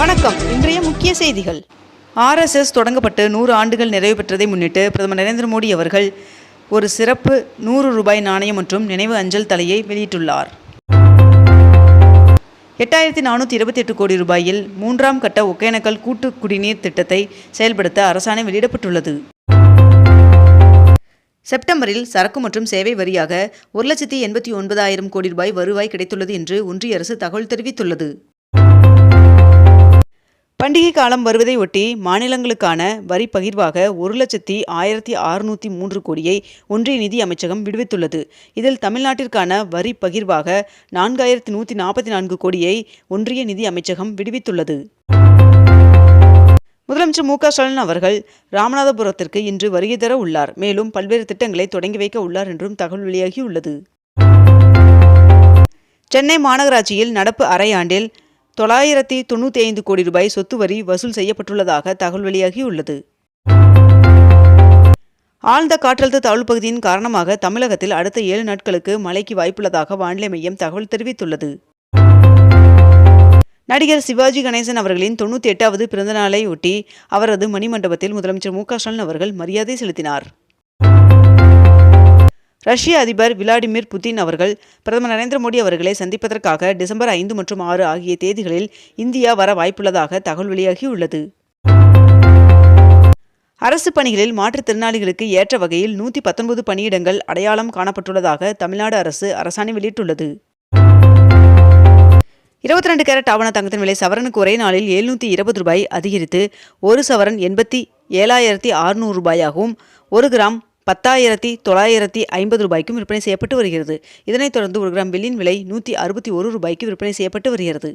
வணக்கம். இன்றைய முக்கிய செய்திகள். ஆர்எஸ்எஸ் தொடங்கப்பட்டு நூறு ஆண்டுகள் நிறைவு பெற்றதை முன்னிட்டு பிரதமர் நரேந்திர மோடி அவர்கள் ஒரு சிறப்பு நூறு ரூபாய் நாணயம் மற்றும் நினைவு அஞ்சல் தலையை வெளியிட்டுள்ளார். எட்டாயிரத்தி நானூற்றி இருபத்தி எட்டு கோடி ரூபாயில் மூன்றாம் கட்ட ஒகேனக்கல் கூட்டு குடிநீர் திட்டத்தை செயல்படுத்த அரசாணை வெளியிடப்பட்டுள்ளது. செப்டம்பரில் சரக்கு மற்றும் சேவை வரியாக ஒரு லட்சத்தி எண்பத்தி ஒன்பதாயிரம் கோடி ரூபாய் வருவாய் கிடைத்துள்ளது என்று ஒன்றிய அரசு தகவல் தெரிவித்துள்ளது. பண்டிகை காலம் வருவதை ஒட்டி மாநிலங்களுக்கான வரி பகிர்வாக ஒரு லட்சத்தி ஆயிரத்தி அறுநூற்றி மூன்று கோடியை ஒன்றிய நிதி அமைச்சகம் விடுவித்துள்ளது. இதில் தமிழ்நாட்டிற்கான வரி பகிர்வாக நான்காயிரத்தி நூற்றி நாற்பத்தி நான்கு கோடியை ஒன்றிய நிதி அமைச்சகம் விடுவித்துள்ளது. முதலமைச்சர் மு க ஸ்டாலின் அவர்கள் ராமநாதபுரத்திற்கு இன்று வருகை தர உள்ளார். மேலும் பல்வேறு திட்டங்களை தொடங்கி வைக்க உள்ளார் என்றும் தகவல் வெளியாகியுள்ளது. சென்னை மாநகராட்சியில் நடப்பு அரையாண்டில் தொள்ளாயிரத்தி தொண்ணூற்றி ஐந்து கோடி ரூபாய் சொத்து வரி வசூல் செய்யப்பட்டுள்ளதாக தகவல் வெளியாகியுள்ளது. ஆழ்ந்த காற்றழுத்த தாழ்வு பகுதியின் காரணமாக தமிழகத்தில் அடுத்த ஏழு நாட்களுக்கு மழைக்கு வாய்ப்புள்ளதாக வானிலை மையம் தகவல் தெரிவித்துள்ளது. நடிகர் சிவாஜி கணேசன் அவர்களின் தொண்ணூற்றி எட்டாவது பிறந்தநாளை ஒட்டி அவரது மணிமண்டபத்தில் முதலமைச்சர் மு க ஸ்டாலின் அவர்கள் மரியாதை செலுத்தினார். ரஷ்ய அதிபர் விளாடிமிர் புதின் அவர்கள் பிரதமர் நரேந்திர மோடி அவர்களை சந்திப்பதற்காக டிசம்பர் ஐந்து மற்றும் ஆறு ஆகிய தேதிகளில் இந்தியா வர வாய்ப்புள்ளதாக தகவல் வெளியாகியுள்ளது. அரசு பணிகளில் மாற்றுத்திறனாளிகளுக்கு ஏற்ற வகையில் நூற்றி பத்தொன்பது பணியிடங்கள் அடையாளம் காணப்பட்டுள்ளதாக தமிழ்நாடு அரசு அரசாணை வெளியிட்டுள்ளது. இருபத்தி ரெண்டு கேரட் ஆவண தங்கத்தின் விலை சவரனுக்கு ஒரே நாளில் எழுநூற்றி இருபது ரூபாய் அதிகரித்து ஒரு சவரன் எண்பத்தி ஏழாயிரத்தி அறுநூறு ரூபாயாகவும் ஒரு கிராம் பத்தாயிரத்தி தொள்ளாயிரத்தி ஐம்பது ரூபாய்க்கும் விற்பனை செய்யப்பட்டு வருகிறது. இதனைத் தொடர்ந்து ஒரு கிராம் வெள்ளியின் விலை நூற்றி அறுபத்தி ஒரு ரூபாய்க்கு விற்பனை செய்யப்பட்டு வருகிறது.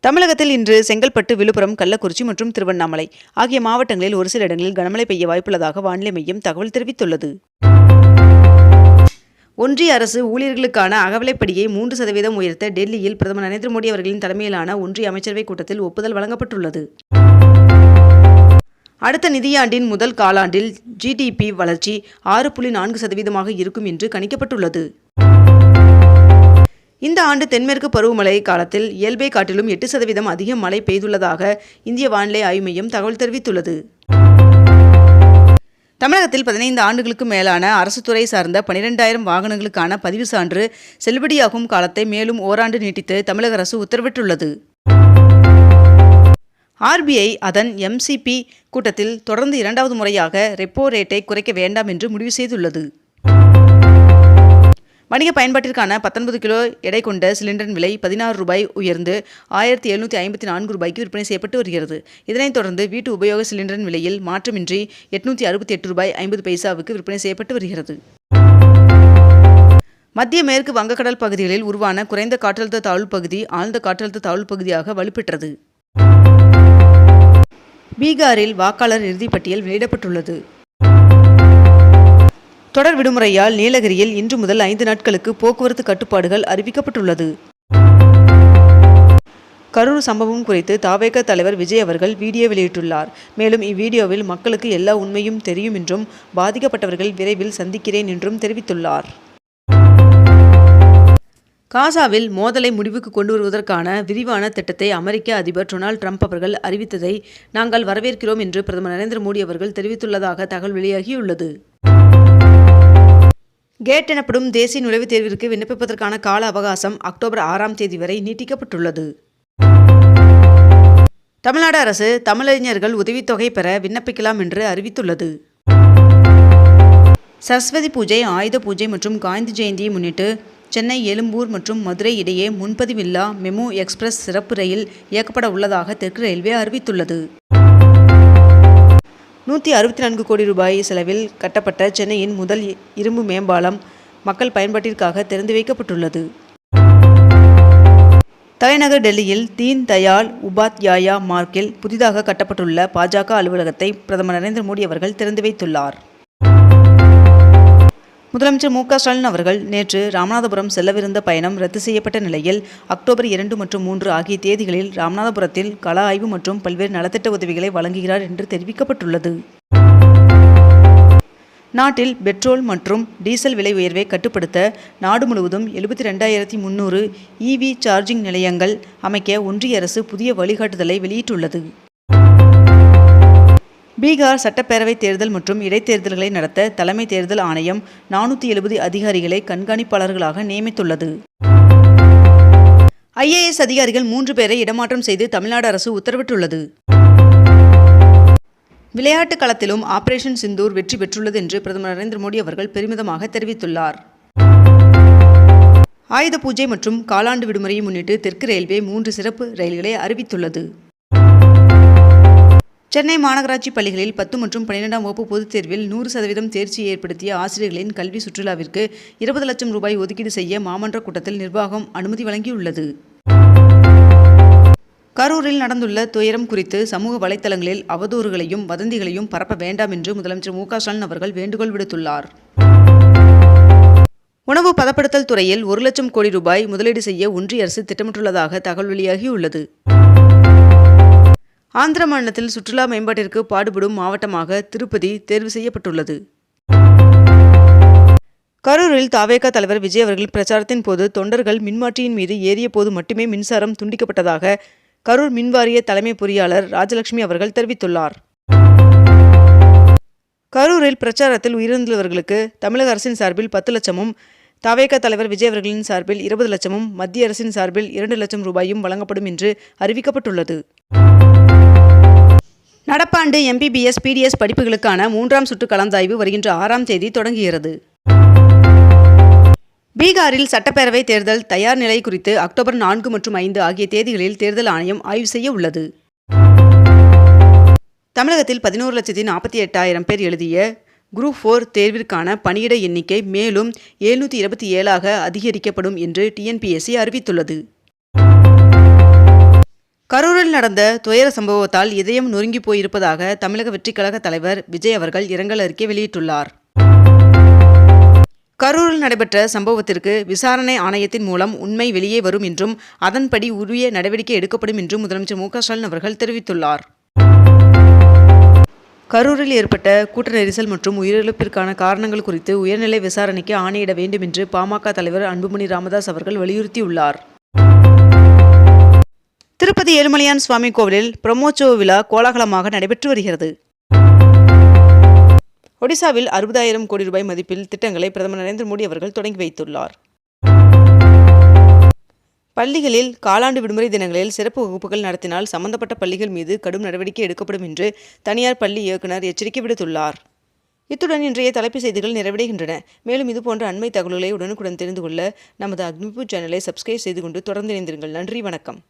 தமிழகத்தில் இன்று செங்கல்பட்டு விழுப்புரம் கள்ளக்குறிச்சி மற்றும் திருவண்ணாமலை ஆகிய மாவட்டங்களில் ஒரு சில இடங்களில் கனமழை பெய்ய வாய்ப்புள்ளதாக வானிலை மையம் தகவல் தெரிவித்துள்ளது. ஒன்றிய அரசு ஊழியர்களுக்கான அகவிலைப்படியை மூன்று சதவீதம் உயர்த்த டெல்லியில் பிரதமர் நரேந்திர மோடி அவர்களின் தலைமையிலான ஒன்றிய அமைச்சரவைக் கூட்டத்தில் ஒப்புதல் வழங்கப்பட்டுள்ளது. அடுத்த நிதியாண்டின் முதல் காலாண்டில் ஜிடிபி வளர்ச்சி ஆறு புள்ளி நான்கு சதவீதமாக இருக்கும் என்று கணிக்கப்பட்டுள்ளது. இந்த ஆண்டு தென்மேற்கு பருவமழை காலத்தில் இயல்பை காட்டிலும் எட்டு சதவீதம் அதிக மழை பெய்துள்ளதாக இந்திய வானிலை ஆய்வு மையம் தகவல் தெரிவித்துள்ளது. தமிழகத்தில் பதினைந்து ஆண்டுகளுக்கு மேலான அரசு துறை சார்ந்த பனிரெண்டாயிரம் வாகனங்களுக்கான பதிவு சான்று செல்லுபடியாகும் காலத்தை மேலும் ஓராண்டு நீட்டித்து தமிழக அரசு உத்தரவிட்டுள்ளது. ஆர்பிஐ அதன் எம்சிபி கூட்டத்தில் தொடர்ந்து இரண்டாவது முறையாக ரெப்போ ரேட்டை குறைக்க வேண்டாம் என்று முடிவு செய்துள்ளது. வணிக பயன்பாட்டிற்கான பத்தொன்பது கிலோ எடை கொண்ட சிலிண்டரின் விலை பதினாறு ரூபாய் உயர்ந்து ஆயிரத்தி எழுநூற்றி ஐம்பத்தி நான்கு ரூபாய்க்கு விற்பனை செய்யப்பட்டு வருகிறது. இதனைத் தொடர்ந்து வீட்டு உபயோக சிலிண்டரின் விலையில் மாற்றமின்றி எட்நூற்றி அறுபத்தி எட்டு ரூபாய் ஐம்பது பைசாவுக்கு விற்பனை செய்யப்பட்டு வருகிறது. மத்திய மேற்கு வங்கக்கடல் பகுதிகளில் உருவான குறைந்த காற்றழுத்த தாழ்வு பகுதி ஆழ்ந்த காற்றழுத்த தாழ்வு பகுதியாக வலுப்பெற்றது. பீகாரில் வாக்காளர் இறுதிப்பட்டியல் வெளியிடப்பட்டுள்ளது. தொடர் விடுமுறையால் நீலகிரியில் இன்று முதல் ஐந்து நாட்களுக்கு போக்குவரத்து கட்டுப்பாடுகள் அறிவிக்கப்பட்டுள்ளது. கரூர் சம்பவம் குறித்து தாவேக தலைவர் விஜய் அவர்கள் வீடியோ வெளியிட்டுள்ளார். மேலும் இவ்வீடியோவில் மக்களுக்கு எல்லா உண்மையும் தெரியும் என்றும் பாதிக்கப்பட்டவர்கள் விரைவில் சந்திக்கிறேன் என்றும் தெரிவித்துள்ளார். காசாவில் மோதலை முடிவுக்கு கொண்டு வருவதற்கான விரிவான திட்டத்தை அமெரிக்க அதிபர் டொனால்ட் ட்ரம்ப் அவர்கள் அறிவித்ததை நாங்கள் வரவேற்கிறோம் என்று பிரதமர் நரேந்திர மோடி அவர்கள் தெரிவித்துள்ளதாக தகவல் வெளியாகியுள்ளது. கேட் எனப்படும் தேசிய நுழைவுத் தேர்விற்கு விண்ணப்பிப்பதற்கான கால அவகாசம் அக்டோபர் ஆறாம் தேதி வரை நீட்டிக்கப்பட்டுள்ளது. தமிழ்நாடு அரசு தமிழறிஞர்கள் உதவித்தொகை பெற விண்ணப்பிக்கலாம் என்று அறிவித்துள்ளது. சரஸ்வதி பூஜை ஆயுத பூஜை மற்றும் காந்தி ஜெயந்தியை முன்னிட்டு சென்னை எழும்பூர் மற்றும் மதுரை இடையே முன்பதிவில்லா மெமு எக்ஸ்பிரஸ் சிறப்பு ரயில் இயக்கப்பட உள்ளதாக தெற்கு ரயில்வே அறிவித்துள்ளது. நூற்றி அறுபத்தி நான்கு கோடி ரூபாய் செலவில் கட்டப்பட்ட சென்னையின் முதல் இரும்பு மேம்பாலம் மக்கள் பயன்பாட்டிற்காக திறந்து வைக்கப்பட்டுள்ளது. தலைநகர் டெல்லியில் தீன் தயாள் உபாத்யாயா மார்க்கில் புதிதாக கட்டப்பட்டுள்ள பாஜக அலுவலகத்தை பிரதமர் நரேந்திர மோடி அவர்கள் திறந்து வைத்துள்ளார். முதலமைச்சர் மு க ஸ்டாலின் அவர்கள் நேற்று ராமநாதபுரம் செல்லவிருந்த பயணம் ரத்து செய்யப்பட்ட நிலையில் அக்டோபர் இரண்டு மற்றும் மூன்று ஆகிய தேதிகளில் ராமநாதபுரத்தில் கள ஆய்வு மற்றும் பல்வேறு நலத்திட்ட உதவிகளை வழங்குகிறார் என்று தெரிவிக்கப்பட்டுள்ளது. நாட்டில் பெட்ரோல் மற்றும் டீசல் விலை உயர்வை கட்டுப்படுத்த நாடு முழுவதும் எழுபத்தி ரெண்டாயிரத்தி முந்நூறு இவி சார்ஜிங் நிலையங்கள் அமைக்க ஒன்றிய அரசு புதிய வழிகாட்டுதலை வெளியிட்டுள்ளது. பீகார் சட்டப்பேரவைத் தேர்தல் மற்றும் இடைத்தேர்தல்களை நடத்த தலைமை தேர்தல் ஆணையம் நானூற்றி எழுபது அதிகாரிகளை கண்காணிப்பாளர்களாக நியமித்துள்ளது. ஐஏஎஸ் அதிகாரிகள் மூன்று பேரை இடமாற்றம் செய்து தமிழ்நாடு அரசு உத்தரவிட்டுள்ளது. விளையாட்டு களத்திலும் ஆபரேஷன் சிந்தூர் வெற்றி பெற்றுள்ளது என்று பிரதமர் நரேந்திர மோடி அவர்கள் பெருமிதமாக தெரிவித்துள்ளார். ஆயுத பூஜை மற்றும் காலாண்டு விடுமுறையை முன்னிட்டு தெற்கு ரயில்வே மூன்று சிறப்பு ரயில்களை அறிவித்துள்ளது. சென்னை மாநகராட்சி பள்ளிகளில் பத்து மற்றும் பன்னிரெண்டாம் வகுப்பு பொதுத் தேர்வில் நூறு சதவீதம் தேர்ச்சியை ஏற்படுத்திய ஆசிரியர்களின் கல்வி சுற்றுலாவிற்கு இருபது லட்சம் ரூபாய் ஒதுக்கீடு செய்ய மாமன்ற கூட்டத்தில் நிர்வாகம் அனுமதி வழங்கியுள்ளது. கரூரில் நடந்துள்ள துயரம் குறித்து சமூக வலைத்தளங்களில் அவதூறுகளையும் வதந்திகளையும் பரப்ப வேண்டாம் என்று முதலமைச்சர் மு ஸ்டாலின் அவர்கள் வேண்டுகோள் விடுத்துள்ளார். உணவு பதப்படுத்தல் துறையில் ஒரு லட்சம் கோடி ரூபாய் முதலீடு செய்ய ஒன்றிய அரசு திட்டமிட்டுள்ளதாக தகவல் வெளியாகியுள்ளது. ஆந்திர மாநிலத்தில் சுற்றுலா மேம்பாட்டிற்கு பாடுபடும் மாவட்டமாக திருப்பதி தேர்வு செய்யப்பட்டுள்ளது. கரூரில் தாவேகா தலைவர் விஜய் அவர்கள் பிரச்சாரத்தின் போது தொண்டர்கள் மின்மாற்றியின் மீது ஏறிய போது மட்டுமே மின்சாரம் துண்டிக்கப்பட்டதாக கரூர் மின்வாரிய தலைமை பொறியாளர் ராஜலட்சுமி அவர்கள் தெரிவித்துள்ளார். கரூரில் பிரச்சாரத்தில் உயிரிழந்தவர்களுக்கு தமிழக அரசின் சார்பில் பத்து லட்சமும் தாவேகா தலைவர் விஜய் அவர்களின் சார்பில் இருபது லட்சமும் மத்திய அரசின் சார்பில் இரண்டு லட்சம் ரூபாயும் வழங்கப்படும் என்று அறிவிக்கப்பட்டுள்ளது. நடப்பாண்டு எம்பிபிஎஸ் பிடிஎஸ் படிப்புகளுக்கான மூன்றாம் சுற்று கலந்தாய்வு வருகின்ற ஆறாம் தேதி தொடங்குகிறது. பீகாரில் சட்டப்பேரவை தேர்தல் தயார் நிலை குறித்து அக்டோபர் நான்கு மற்றும் ஐந்து ஆகிய தேதிகளில் தேர்தல் ஆணையம் ஆய்வு செய்ய உள்ளது. தமிழகத்தில் பதினோரு லட்சத்தி நாற்பத்தி எட்டாயிரம் பேர் எழுதிய குரூப் ஃபோர் தேர்விற்கான பணியிட எண்ணிக்கை மேலும் எழுநூற்றி இருபத்தி ஏழாக அதிகரிக்கப்படும் என்று டிஎன்பிஎஸ்சி அறிவித்துள்ளது. நடந்த துயர சம்பவத்தால் இதயம் நொறுங்கி போயிருப்பதாக தமிழக வெற்றிக் கழக தலைவர் விஜய் அவர்கள் இரங்கல் அறிக்கை வெளியிட்டுள்ளார். கரூரில் நடைபெற்ற சம்பவத்திற்கு விசாரணை ஆணையத்தின் மூலம் உண்மை வெளியே வரும் என்றும் அதன்படி உரிய நடவடிக்கை எடுக்கப்படும் என்றும் முதலமைச்சர் மு ஸ்டாலின் அவர்கள் தெரிவித்துள்ளார். கரூரில் ஏற்பட்ட கூட்ட நெரிசல் மற்றும் உயிரிழப்பிற்கான காரணங்கள் குறித்து உயர்நிலை விசாரணைக்கு ஆணையிட வேண்டும் என்று பாமக தலைவர் அன்புமணி ராமதாஸ் அவர்கள் வலியுறுத்தியுள்ளார். திருப்பதி ஏழுமலையான் சுவாமி கோவிலில் பிரம்மோற்சவ விழா கோலாகலமாக நடைபெற்று வருகிறது. ஒடிசாவில் அறுபதாயிரம் கோடி ரூபாய் மதிப்பில் திட்டங்களை பிரதமர் நரேந்திர மோடி அவர்கள் தொடங்கி வைத்துள்ளார். பள்ளிகளில் காலாண்டு விடுமுறை தினங்களில் சிறப்பு வகுப்புகள் நடத்தினால் சம்பந்தப்பட்ட பள்ளிகள் மீது கடும் நடவடிக்கை எடுக்கப்படும் என்று தனியார் பள்ளி இயக்குநர் எச்சரிக்கை விடுத்துள்ளார். இத்துடன் இன்றைய தலைப்பு செய்திகள் நிறைவடைகின்றன. மேலும் இதுபோன்ற அண்மை தகவல்களை உடனுக்குடன் தெரிந்து கொள்ள நமது அக்னிபூ சேனலை சப்ஸ்கிரைப் செய்து கொண்டு தொடர்ந்து இணைந்திருங்கள். நன்றி வணக்கம்.